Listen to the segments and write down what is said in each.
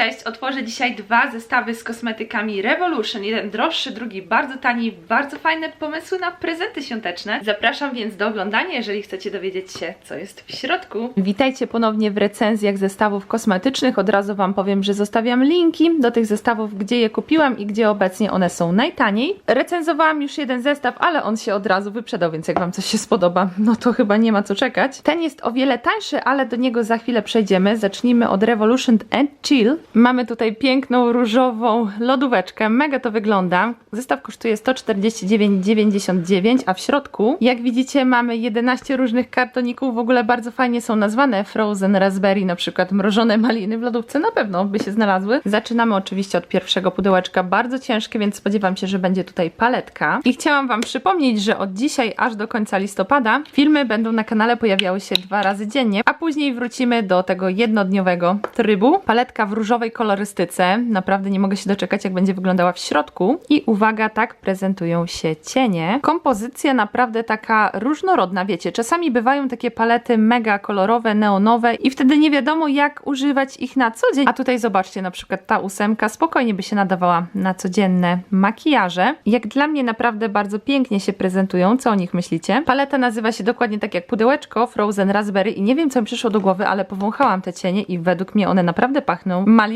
Cześć, otworzę dzisiaj dwa zestawy z kosmetykami Revolution. Jeden droższy, drugi bardzo tani, bardzo fajne pomysły na prezenty świąteczne. Zapraszam więc do oglądania, jeżeli chcecie dowiedzieć się, co jest w środku. Witajcie ponownie w recenzjach zestawów kosmetycznych. Od razu Wam powiem, że zostawiam linki do tych zestawów, gdzie je kupiłam i gdzie obecnie one są najtaniej. Recenzowałam już jeden zestaw, ale on się od razu wyprzedał, więc jak Wam coś się spodoba, no to chyba nie ma co czekać. Ten jest o wiele tańszy, ale do niego za chwilę przejdziemy. Zacznijmy od Revolution and Chill. Mamy tutaj piękną różową lodóweczkę, mega to wygląda. Zestaw kosztuje 149,99, a w środku, jak widzicie, mamy 11 różnych kartoników. W ogóle bardzo fajnie są nazwane Frozen Raspberry, na przykład mrożone maliny w lodówce, na pewno by się znalazły. Zaczynamy oczywiście od pierwszego pudełeczka, bardzo ciężkie, więc spodziewam się, że będzie tutaj paletka. I chciałam Wam przypomnieć, że od dzisiaj aż do końca listopada filmy będą na kanale pojawiały się dwa razy dziennie, a później wrócimy do tego jednodniowego trybu. Paletka w różowej kolorystyce. Naprawdę nie mogę się doczekać, jak będzie wyglądała w środku. I uwaga, tak prezentują się cienie. Kompozycja naprawdę taka różnorodna, wiecie. Czasami bywają takie palety mega kolorowe, neonowe i wtedy nie wiadomo, jak używać ich na co dzień. A tutaj zobaczcie, na przykład ta ósemka spokojnie by się nadawała na codzienne makijaże. Jak dla mnie naprawdę bardzo pięknie się prezentują. Co o nich myślicie? Paleta nazywa się dokładnie tak jak pudełeczko Frozen Raspberry i nie wiem, co mi przyszło do głowy, ale powąchałam te cienie i według mnie one naprawdę pachną malinowo.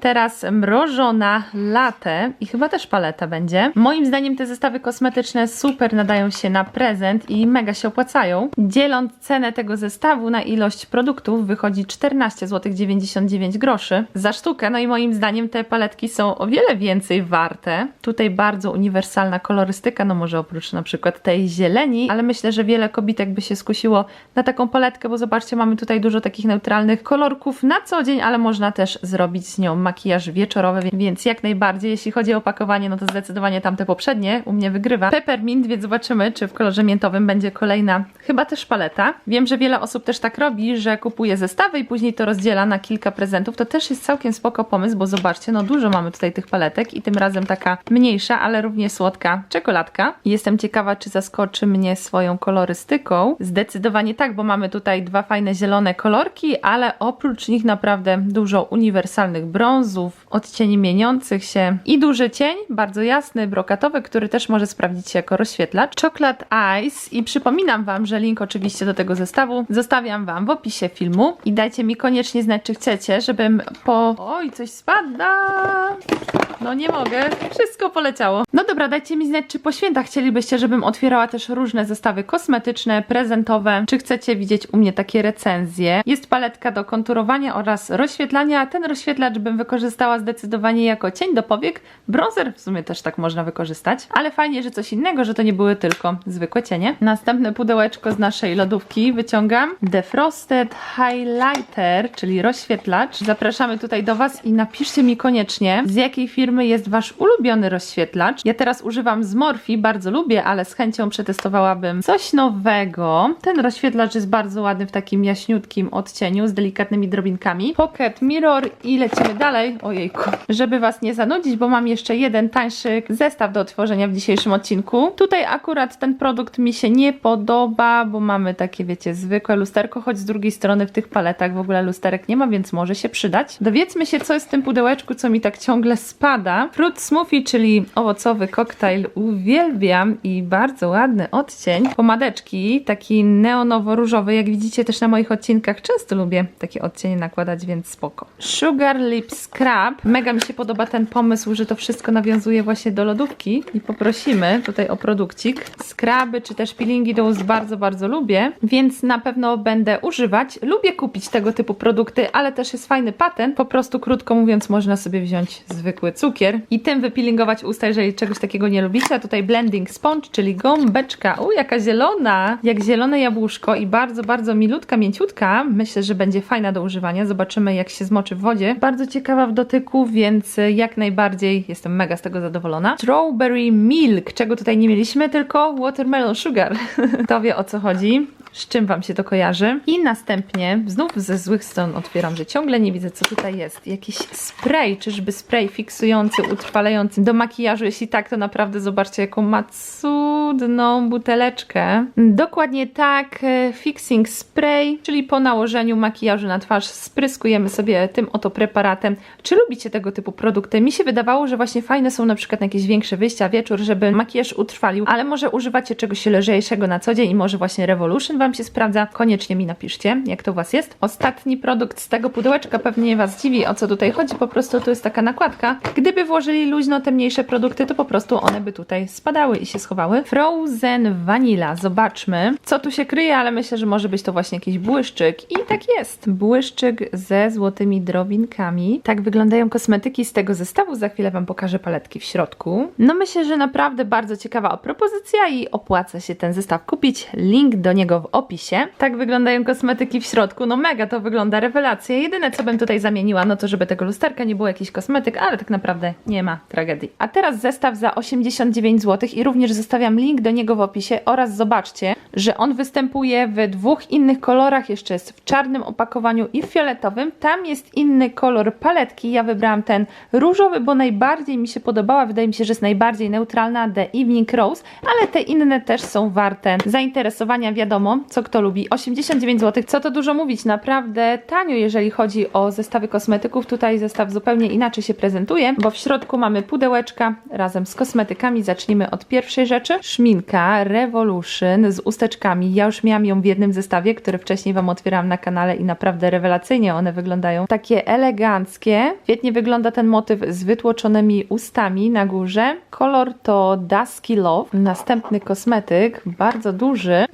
Teraz mrożona latte i chyba też paleta będzie. Moim zdaniem te zestawy kosmetyczne super nadają się na prezent i mega się opłacają. Dzieląc cenę tego zestawu na ilość produktów wychodzi 14 zł 99 groszy za sztukę. No i moim zdaniem te paletki są o wiele więcej warte. Tutaj bardzo uniwersalna kolorystyka, no może oprócz na przykład tej zieleni, ale myślę, że wiele kobitek by się skusiło na taką paletkę, bo zobaczcie, mamy tutaj dużo takich neutralnych kolorków na co dzień, ale można też zrobić z nią makijaż wieczorowy, więc jak najbardziej, jeśli chodzi o opakowanie, no to zdecydowanie tamte poprzednie u mnie wygrywa. Peppermint, więc zobaczymy, czy w kolorze miętowym będzie kolejna, chyba też paleta. Wiem, że wiele osób też tak robi, że kupuje zestawy i później to rozdziela na kilka prezentów. To też jest całkiem spoko pomysł, bo zobaczcie, no dużo mamy tutaj tych paletek i tym razem taka mniejsza, ale równie słodka czekoladka. Jestem ciekawa, czy zaskoczy mnie swoją kolorystyką. Zdecydowanie tak, bo mamy tutaj dwa fajne zielone kolorki, ale oprócz nich naprawdę dużo uniwersalnych brązów, odcieni mieniących się i duży cień, bardzo jasny, brokatowy, który też może sprawdzić się jako rozświetlacz. Chocolate Ice i przypominam Wam, że link oczywiście do tego zestawu zostawiam Wam w opisie filmu i dajcie mi koniecznie znać, czy chcecie, żebym po... Oj, coś spada! No nie mogę, wszystko poleciało. No dobra, dajcie mi znać, czy po świętach chcielibyście, żebym otwierała też różne zestawy kosmetyczne, prezentowe, czy chcecie widzieć u mnie takie recenzje. Jest paletka do konturowania oraz rozświetlania, ten rozświetlacz bym wykorzystała zdecydowanie jako cień do powiek. Bronzer w sumie też tak można wykorzystać, ale fajnie, że coś innego, że to nie były tylko zwykłe cienie. Następne pudełeczko z naszej lodówki wyciągam. Defrosted Highlighter, czyli rozświetlacz. Zapraszamy tutaj do Was i napiszcie mi koniecznie, z jakiej firmy jest Wasz ulubiony rozświetlacz. Ja teraz używam z Morphe, bardzo lubię, ale z chęcią przetestowałabym coś nowego. Ten rozświetlacz jest bardzo ładny w takim jaśniutkim odcieniu z delikatnymi drobinkami. Pocket Mirror i lecimy dalej. Ojejku. Żeby Was nie zanudzić, bo mam jeszcze jeden tańszy zestaw do otworzenia w dzisiejszym odcinku. Tutaj akurat ten produkt mi się nie podoba, bo mamy takie, wiecie, zwykłe lusterko, choć z drugiej strony w tych paletach w ogóle lusterek nie ma, więc może się przydać. Dowiedzmy się, co jest w tym pudełeczku, co mi tak ciągle spada. Fruit smoothie, czyli owocowy koktajl, uwielbiam i bardzo ładny odcień. Pomadeczki, taki neonowo-różowy, jak widzicie też na moich odcinkach, często lubię takie odcienie nakładać, więc spoko. Sugar Lip Scrub. Mega mi się podoba ten pomysł, że to wszystko nawiązuje właśnie do lodówki i poprosimy tutaj o produkcik. Skraby czy też peelingi do ust bardzo, bardzo lubię, więc na pewno będę używać. Lubię kupić tego typu produkty, ale też jest fajny patent. Po prostu krótko mówiąc można sobie wziąć zwykły cukier i tym wypeelingować usta, jeżeli czegoś takiego nie lubicie. A tutaj blending sponge, czyli gąbeczka. U, jaka zielona! Jak zielone jabłuszko i bardzo, bardzo milutka, mięciutka. Myślę, że będzie fajna do używania. Zobaczymy jak się zmoczy w wodzie. Bardzo ciekawa w dotyku, więc jak najbardziej jestem mega z tego zadowolona. Strawberry milk, czego tutaj nie mieliśmy, tylko watermelon sugar. to wie o co chodzi. Z czym Wam się to kojarzy. I następnie, znów ze złych stron otwieram, że ciągle nie widzę, co tutaj jest. Jakiś spray, czyżby spray fiksujący, utrwalający do makijażu. Jeśli tak, to naprawdę zobaczcie, jaką ma cudną buteleczkę. Dokładnie tak, e, fixing spray, czyli po nałożeniu makijażu na twarz spryskujemy sobie tym oto preparatem. Czy lubicie tego typu produkty? Mi się wydawało, że właśnie fajne są na przykład na jakieś większe wyjścia wieczór, żeby makijaż utrwalił, ale może używacie czegoś lżejszego na co dzień i może właśnie Revolution Wam się sprawdza. Koniecznie mi napiszcie, jak to u Was jest. Ostatni produkt z tego pudełeczka pewnie Was dziwi, o co tutaj chodzi. Po prostu to jest taka nakładka. Gdyby włożyli luźno te mniejsze produkty, to po prostu one by tutaj spadały i się schowały. Frozen Vanilla. Zobaczmy, co tu się kryje, ale myślę, że może być to właśnie jakiś błyszczyk. I tak jest. Błyszczyk ze złotymi drobinkami. Tak wyglądają kosmetyki z tego zestawu. Za chwilę Wam pokażę paletki w środku. No myślę, że naprawdę bardzo ciekawa propozycja i opłaca się ten zestaw kupić. Link do niego w opisie. Tak wyglądają kosmetyki w środku. No mega to wygląda rewelacja. Jedyne co bym tutaj zamieniła, no to żeby tego lusterka nie było jakiś kosmetyk, ale tak naprawdę nie ma tragedii. A teraz zestaw za 89 zł i również zostawiam link do niego w opisie oraz zobaczcie, że on występuje w dwóch innych kolorach. Jeszcze jest w czarnym opakowaniu i w fioletowym. Tam jest inny kolor paletki. Ja wybrałam ten różowy, bo najbardziej mi się podobała. Wydaje mi się, że jest najbardziej neutralna The Evening Rose, ale te inne też są warte zainteresowania. Wiadomo, co kto lubi. 89 zł. Co to dużo mówić? Naprawdę tanio, jeżeli chodzi o zestawy kosmetyków. Tutaj zestaw zupełnie inaczej się prezentuje, bo w środku mamy pudełeczka razem z kosmetykami. Zacznijmy od pierwszej rzeczy. Szminka Revolution z usteczkami. Ja już miałam ją w jednym zestawie, który wcześniej Wam otwierałam na kanale i naprawdę rewelacyjnie one wyglądają. Takie eleganckie. Świetnie wygląda ten motyw z wytłoczonymi ustami na górze. Kolor to Dusky Love. Następny kosmetyk, bardzo duży,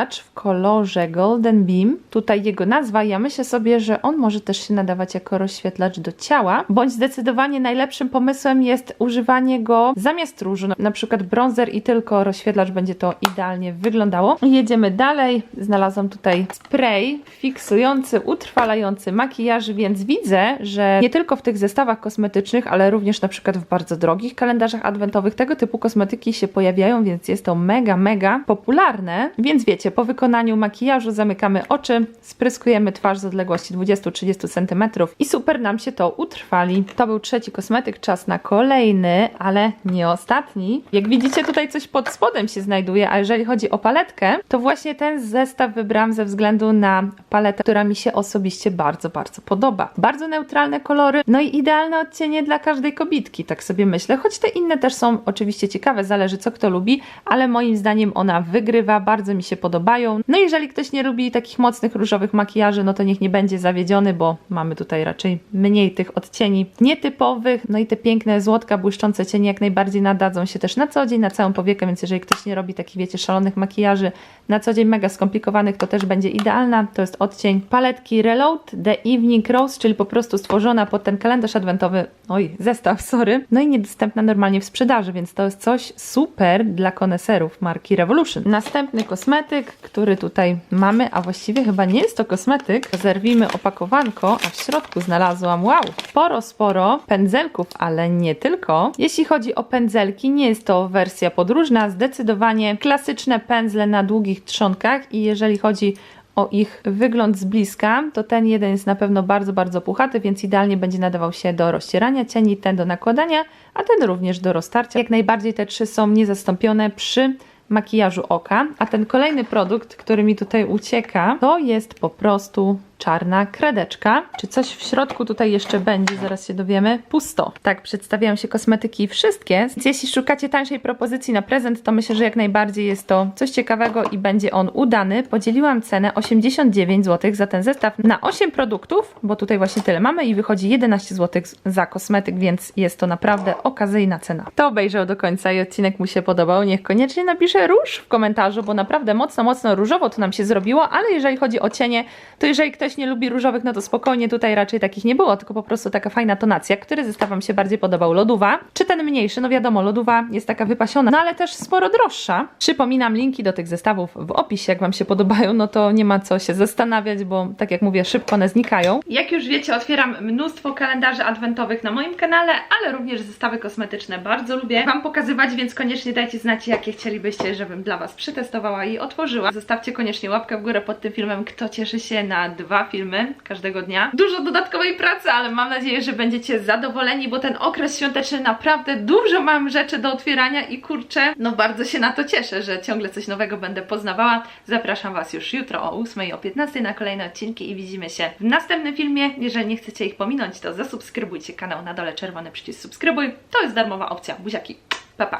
rozświetlacz w kolorze Golden Beam. Tutaj jego nazwa, ja myślę sobie, że on może też się nadawać jako rozświetlacz do ciała, bądź zdecydowanie najlepszym pomysłem jest używanie go zamiast różu, na przykład bronzer i tylko rozświetlacz będzie to idealnie wyglądało. Jedziemy dalej. Znalazłam tutaj spray fiksujący, utrwalający makijaż, więc widzę, że nie tylko w tych zestawach kosmetycznych, ale również na przykład w bardzo drogich kalendarzach adwentowych tego typu kosmetyki się pojawiają, więc jest to mega, mega popularne. Więc wiecie, po wykonaniu makijażu zamykamy oczy, spryskujemy twarz z odległości 20-30 cm i super nam się to utrwali. To był trzeci kosmetyk, czas na kolejny, ale nie ostatni. Jak widzicie, tutaj coś pod spodem się znajduje, a jeżeli chodzi o paletkę, to właśnie ten zestaw wybrałam ze względu na paletę, która mi się osobiście bardzo, bardzo podoba. Bardzo neutralne kolory, no i idealne odcienie dla każdej kobitki, tak sobie myślę, choć te inne też są oczywiście ciekawe, zależy co kto lubi, ale moim zdaniem ona wygrywa, bardzo mi się podobają. No jeżeli ktoś nie lubi takich mocnych różowych makijaży, no to niech nie będzie zawiedziony, bo mamy tutaj raczej mniej tych odcieni nietypowych, no i te piękne złotka, błyszczące cienie jak najbardziej nadadzą się też na co dzień, na całą powiekę, więc jeżeli ktoś nie robi takich, wiecie, szalonych makijaży na co dzień mega skomplikowanych, to też będzie idealna. To jest odcień paletki Reload The Evening Rose, czyli po prostu stworzona pod ten kalendarz adwentowy, oj, zestaw, sorry, no i niedostępna normalnie w sprzedaży, więc to jest coś super dla koneserów marki Revolution. Następny kosmetyk, który tutaj mamy, a właściwie chyba nie jest to kosmetyk. Zerwijmy opakowanko, a w środku znalazłam, wow, sporo, sporo pędzelków, ale nie tylko. Jeśli chodzi o pędzelki, nie jest to wersja podróżna, zdecydowanie klasyczne pędzle na długich trzonkach i jeżeli chodzi o ich wygląd z bliska, to ten jeden jest na pewno bardzo, bardzo puchaty, więc idealnie będzie nadawał się do rozcierania cieni, ten do nakładania, a ten również do roztarcia. Jak najbardziej te trzy są niezastąpione przy makijażu oka, a ten kolejny produkt, który mi tutaj ucieka, to jest po prostu czarna kredeczka. Czy coś w środku tutaj jeszcze będzie? Zaraz się dowiemy. Pusto. Tak przedstawiają się kosmetyki wszystkie. Więc jeśli szukacie tańszej propozycji na prezent, to myślę, że jak najbardziej jest to coś ciekawego i będzie on udany. Podzieliłam cenę 89 zł za ten zestaw na 8 produktów, bo tutaj właśnie tyle mamy i wychodzi 11 zł za kosmetyk, więc jest to naprawdę okazyjna cena. To obejrzał do końca i odcinek mu się podobał. Niech koniecznie napisze róż w komentarzu, bo naprawdę mocno, mocno różowo to nam się zrobiło, ale jeżeli chodzi o cienie, to jeżeli ktoś ktoś nie lubi różowych, no to spokojnie, tutaj raczej takich nie było, tylko po prostu taka fajna tonacja. Który zestaw Wam się bardziej podobał? Lodowa czy ten mniejszy? No wiadomo, lodowa jest taka wypasiona, no ale też sporo droższa. Przypominam linki do tych zestawów w opisie, jak Wam się podobają, no to nie ma co się zastanawiać, bo tak jak mówię, szybko one znikają. Jak już wiecie, otwieram mnóstwo kalendarzy adwentowych na moim kanale, ale również zestawy kosmetyczne bardzo lubię Wam pokazywać, więc koniecznie dajcie znać, jakie chcielibyście, żebym dla Was przetestowała i otworzyła. Zostawcie koniecznie łapkę w górę pod tym filmem, kto cieszy się na filmy każdego dnia. Dużo dodatkowej pracy, ale mam nadzieję, że będziecie zadowoleni, bo ten okres świąteczny naprawdę dużo mam rzeczy do otwierania i kurczę, no bardzo się na to cieszę, że ciągle coś nowego będę poznawała. Zapraszam Was już jutro o 8 i o 15 na kolejne odcinki i widzimy się w następnym filmie. Jeżeli nie chcecie ich pominąć, to zasubskrybujcie kanał na dole czerwony przycisk subskrybuj. To jest darmowa opcja. Buziaki. Pa, pa.